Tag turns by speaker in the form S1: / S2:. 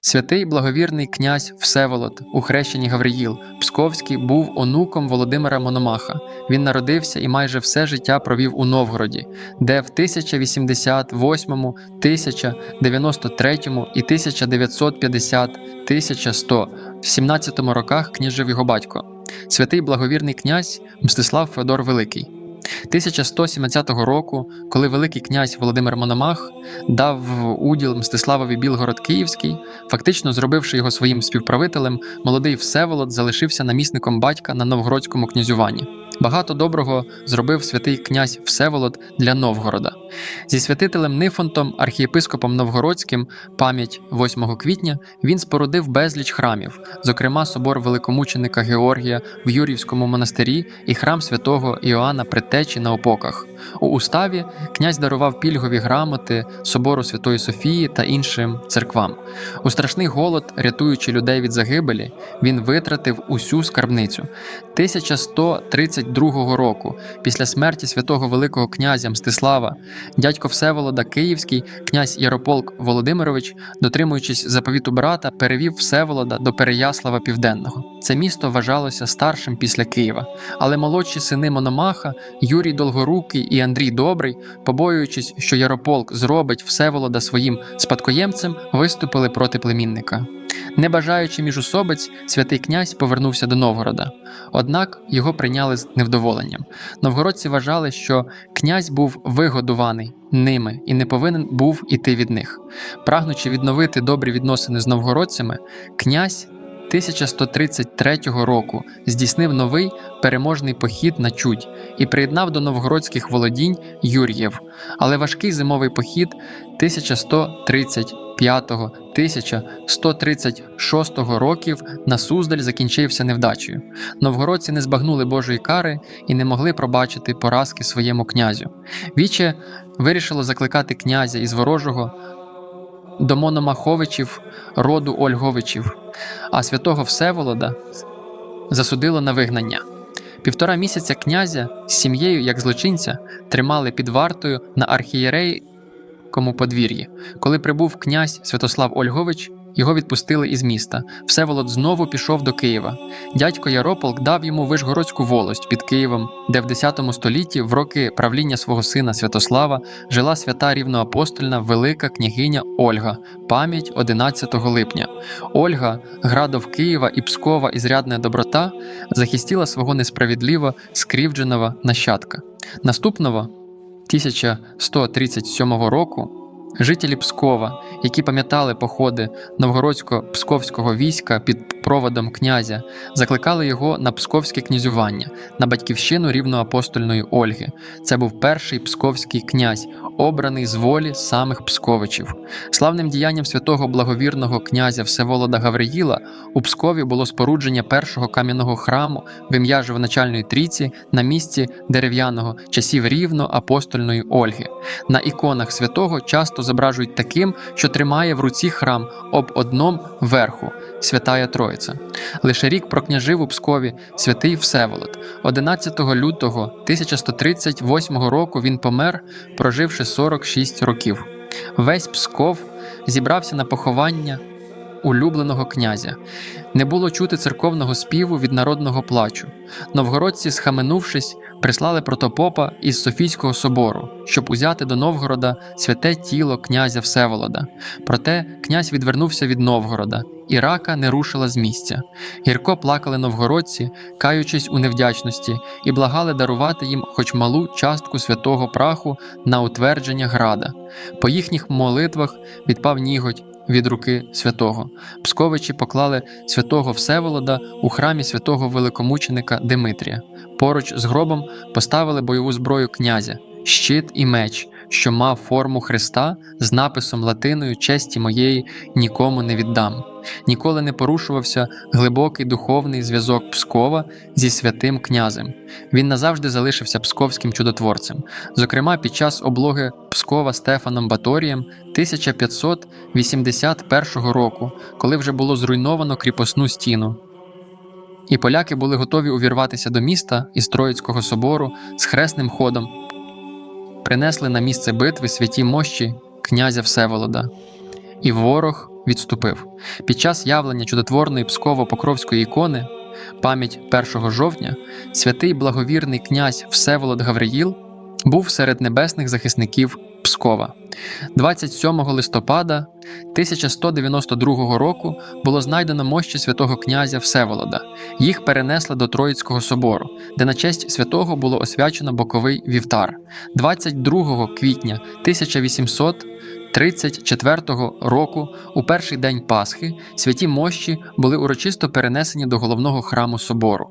S1: Святий благовірний князь Всеволод у хрещенні Гавриїл Псковський був онуком Володимира Мономаха. Він народився і майже все життя провів у Новгороді, де в 1088, 1093 і 1950 1100 в 17 роках княжив його батько, святий благовірний князь Мстислав Феодор Великий. 1170 року, коли Великий князь Володимир Мономах дав уділ Мстиславові Білгород Київський, фактично зробивши його своїм співправителем, молодий Всеволод залишився намісником батька на новгородському князюванні. Багато доброго зробив святий князь Всеволод для Новгорода. Зі святителем Нифонтом, архієпископом Новгородським, пам'ять 8 квітня, він спорудив безліч храмів, зокрема собор великомученика Георгія в Юрівському монастирі і храм святого Іоанна Предтечі на Опоках. У уставі князь дарував пільгові грамоти собору Святої Софії та іншим церквам. У страшний голод, рятуючи людей від загибелі, він витратив усю скарбницю. 1132 року, після смерті святого Великого князя Мстислава, дядько Всеволода Київський, князь Ярополк Володимирович, дотримуючись заповіту брата, перевів Всеволода до Переяслава Південного. Це місто вважалося старшим після Києва, але молодші сини Мономаха, Юрій Долгорукий і Андрій Добрий, побоюючись, що Ярополк зробить Всеволода своїм спадкоємцем, виступили проти племінника. Не бажаючи міжусобиць, святий князь повернувся до Новгорода. Однак його прийняли з невдоволенням. Новгородці вважали, що князь був вигодуваний ними і не повинен був іти від них. Прагнучи відновити добрі відносини з новгородцями, князь 1133 року здійснив новий переможний похід на Чудь і приєднав до новгородських володінь Юр'єв. Але важкий зимовий похід 1135-1136 років на Суздаль закінчився невдачею. Новгородці не збагнули Божої кари і не могли пробачити поразки своєму князю. Віче вирішило закликати князя із ворожого до Мономаховичів роду Ольговичів, а святого Всеволода засудило на вигнання. Півтора місяця князя з сім'єю, як злочинця, тримали під вартою на архієрейкому подвір'ї. Коли прибув князь Святослав Ольгович, його відпустили із міста. Всеволод знову пішов до Києва. Дядько Ярополк дав йому Вишгородську волость під Києвом, де в X столітті, в роки правління свого сина Святослава, жила свята рівноапостольна велика княгиня Ольга, пам'ять 11 липня. Ольга, градов Києва і Пскова і зрядна доброта, захистила свого несправедливо скрівдженого нащадка. Наступного 1137 року жителі Пскова, які пам'ятали походи новгородсько-псковського війська під проводом князя, закликали його на псковське князювання, на батьківщину рівноапостольної Ольги. Це був перший псковський князь, обраний з волі самих псковичів. Славним діянням святого благовірного князя Всеволода Гавриїла у Пскові було спорудження першого кам'яного храму в ім'я Живоначальної трійці на місці дерев'яного часів рівно апостольної Ольги. На іконах святого часто зображують таким, що тримає в руці храм об одном верху Святая Троїця. Лише рік прокняжив у Пскові святий Всеволод. 11 лютого 1138 року він помер, проживши 46 років. Весь Псков зібрався на поховання улюбленого князя. Не було чути церковного співу від народного плачу. Новгородці, схаменувшись, прислали протопопа із Софійського собору, щоб узяти до Новгорода святе тіло князя Всеволода. Проте князь відвернувся від Новгорода, і рака не рушила з місця. Гірко плакали новгородці, каючись у невдячності, і благали дарувати їм хоч малу частку святого праху на утвердження града. По їхніх молитвах відпав ніготь від руки святого. Псковичі поклали святого Всеволода у храмі святого великомученика Димитрія. Поруч з гробом поставили бойову зброю князя, щит і меч, що мав форму Христа з написом латиною честі моєї нікому не віддам. Ніколи не порушувався глибокий духовний зв'язок Пскова зі святим князем. Він назавжди залишився псковським чудотворцем. Зокрема, під час облоги Пскова Стефаном Баторієм 1581 року, коли вже було зруйновано кріпосну стіну. І поляки були готові увірватися до міста із Троїцького собору з хресним ходом, принесли на місце битви святі мощі князя Всеволода. і ворог відступив. Під час явлення чудотворної Псково-Покровської ікони, пам'ять 1 жовтня, святий благовірний князь Всеволод Гавриїл був серед небесних захисників Пскова. 27 листопада 1192 року було знайдено мощі святого князя Всеволода. Їх перенесли до Троїцького собору, де на честь святого було освячено боковий вівтар. 22 квітня 1834 року, у перший день Пасхи, святі мощі були урочисто перенесені до головного храму собору.